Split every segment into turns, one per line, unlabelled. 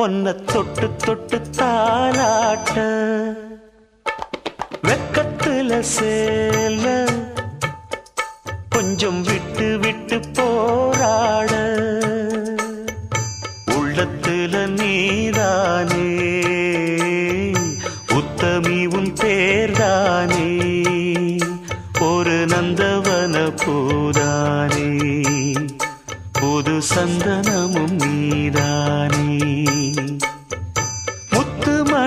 ஒன்ன தொட்டு தொட்டு தாலாட்ட வெக்கத்துல சேல. கொஞ்சம் விட்டு விட்டு போராட. உள்ளத்துல நீதானே. உத்தமி உன் பேர்தானே. ஒரு நந்தவன பூதானே. புது சந்தனமும் நீதானே.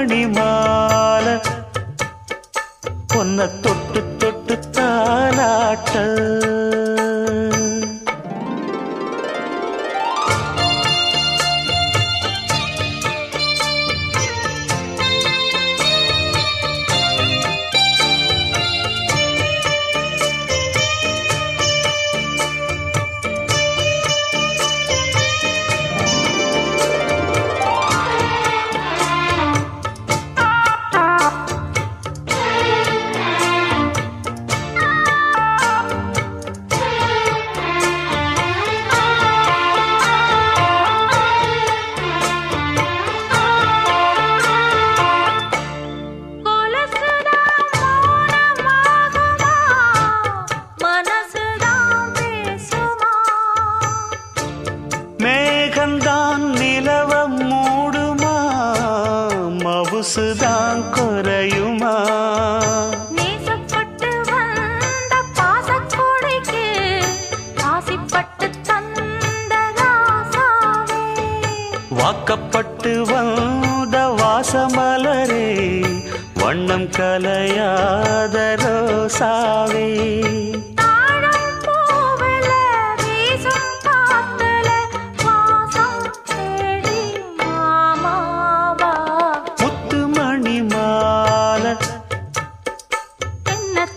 முத்துமணி மாலை பொன்ன தொட்டு தொட்டு தாலாட்ட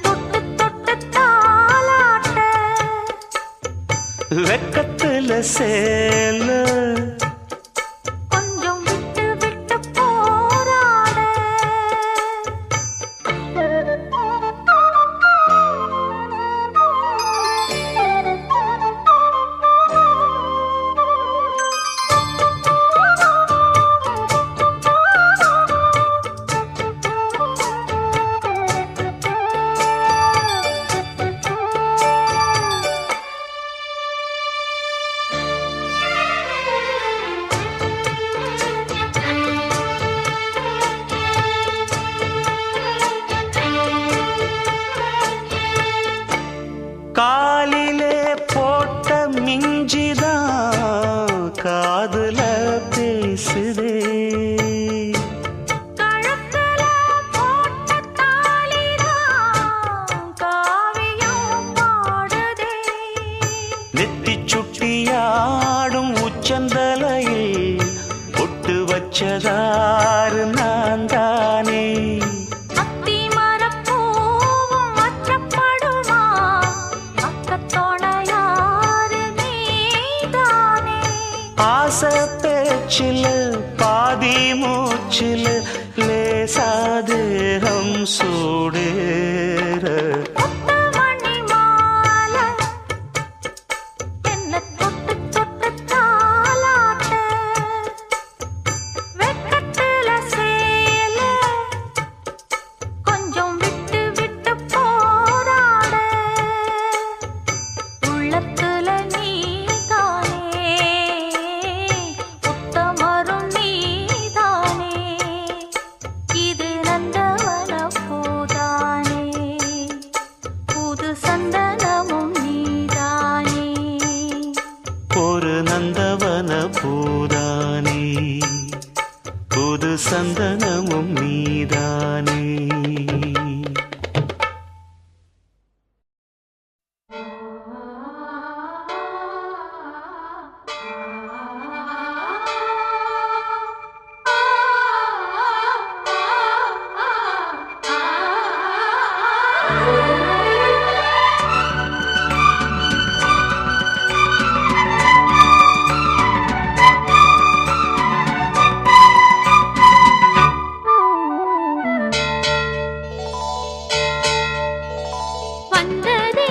தொட்டு தொட்டு தாலாட்ட
வெக்கத்துல சேல. வச்சதாறு நான் தானே
அத்தி மரப்பூவும் அச்சப்படுமா பக்கத்தோட யாரு நீதானே.
ஆசை பேச்சில் பாதி மூச்சில் லேசாதேகம் சூடேற வந்ததே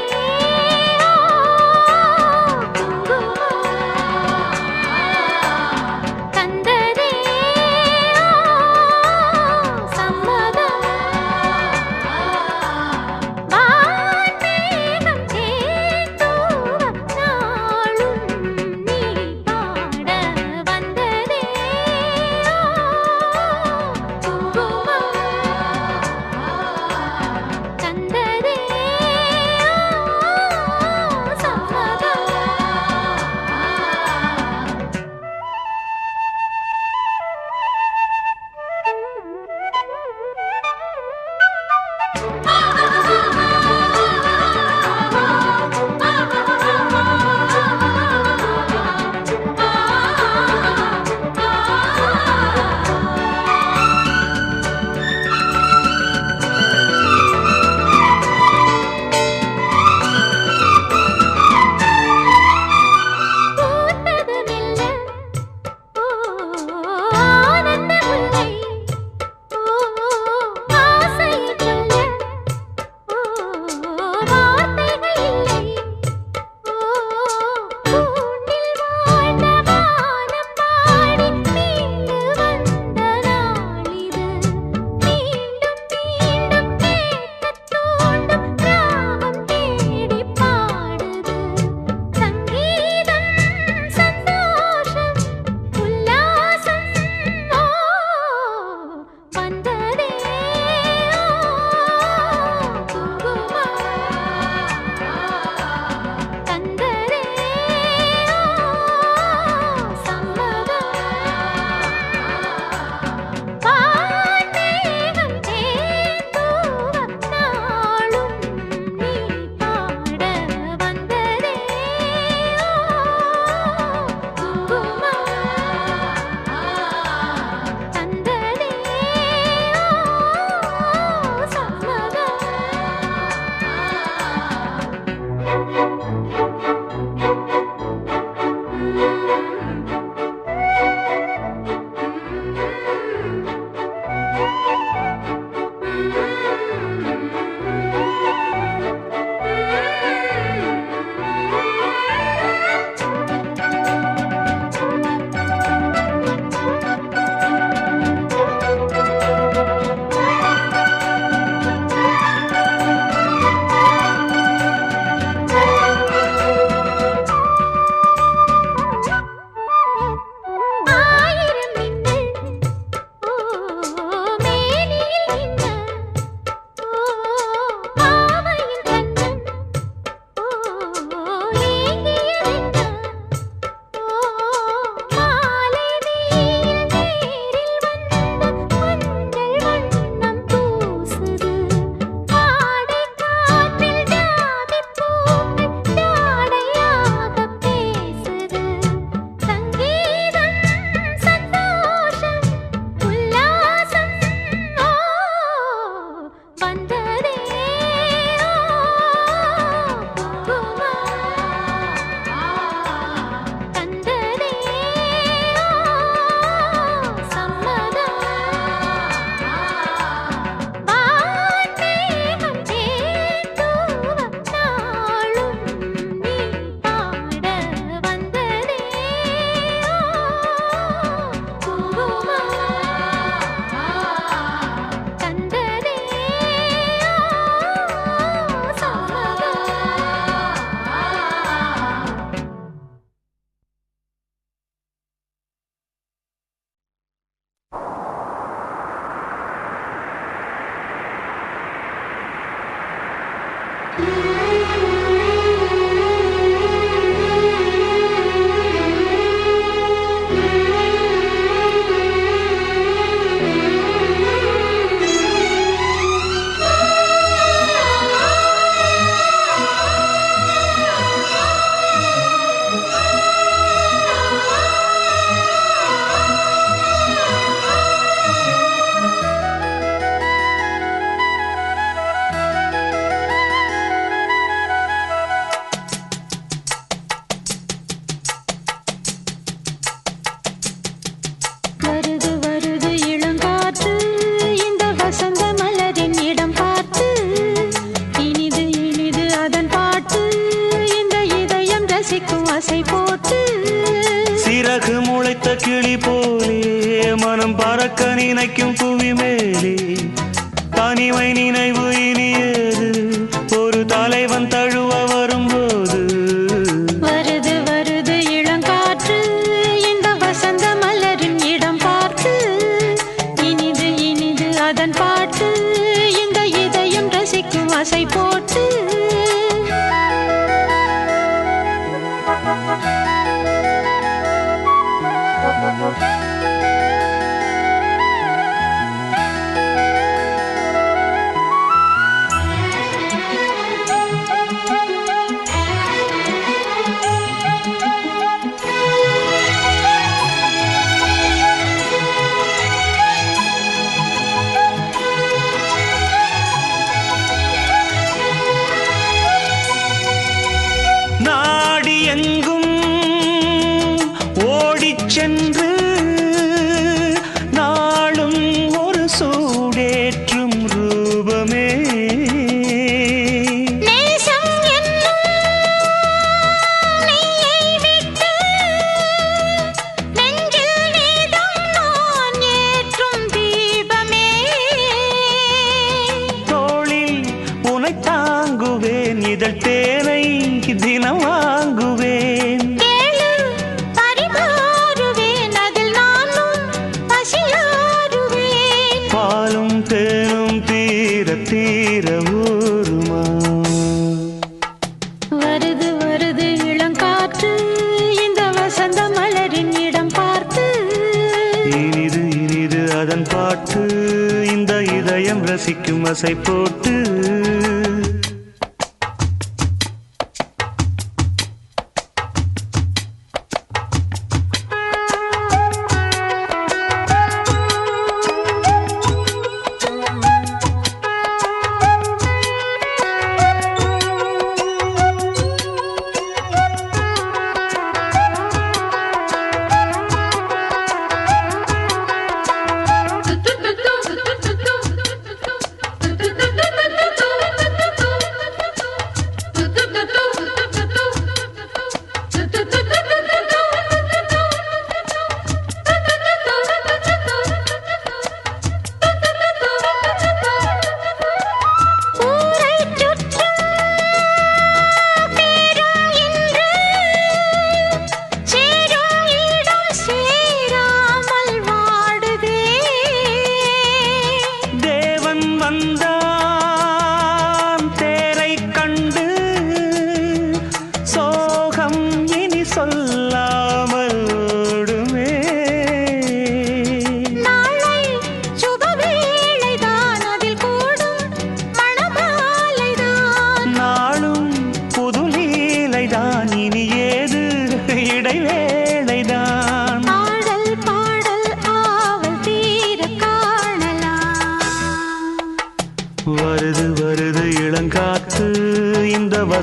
நினைக்கும் புவிமேலே தனிமை நினைவு இனியது. ஒரு தலைவன் தழுவ வரும்போது.
வருது வருது இளங்காற்று. இந்த வசந்த மலரின் இடம் பார்த்து. இனிது இனிது அதன் பாட்டு. இந்த இதயம் ரசிக்கும் அசை போட்டு.
Thank you. ரசிக்கும் அசை போட்டு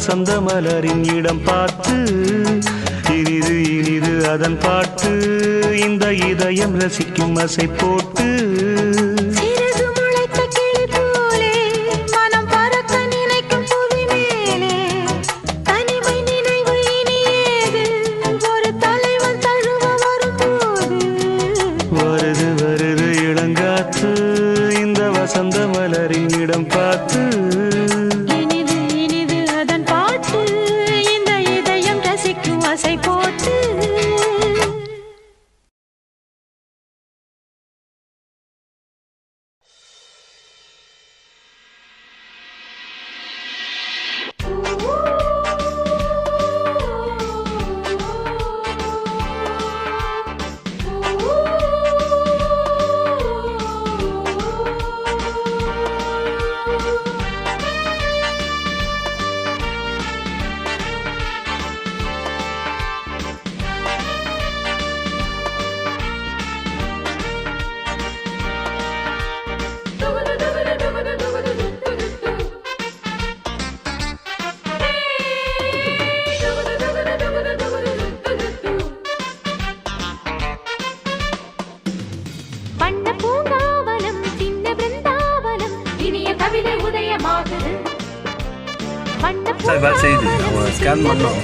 வசந்த மலரின் இடம் பார்த்து இனிது இனிது அதன் பாட்டு. இந்த இதயம் ரசிக்கும் அசை போட்டு
விவசாய செய்தி அவங்க ஸ்கேன் பண்ணோம்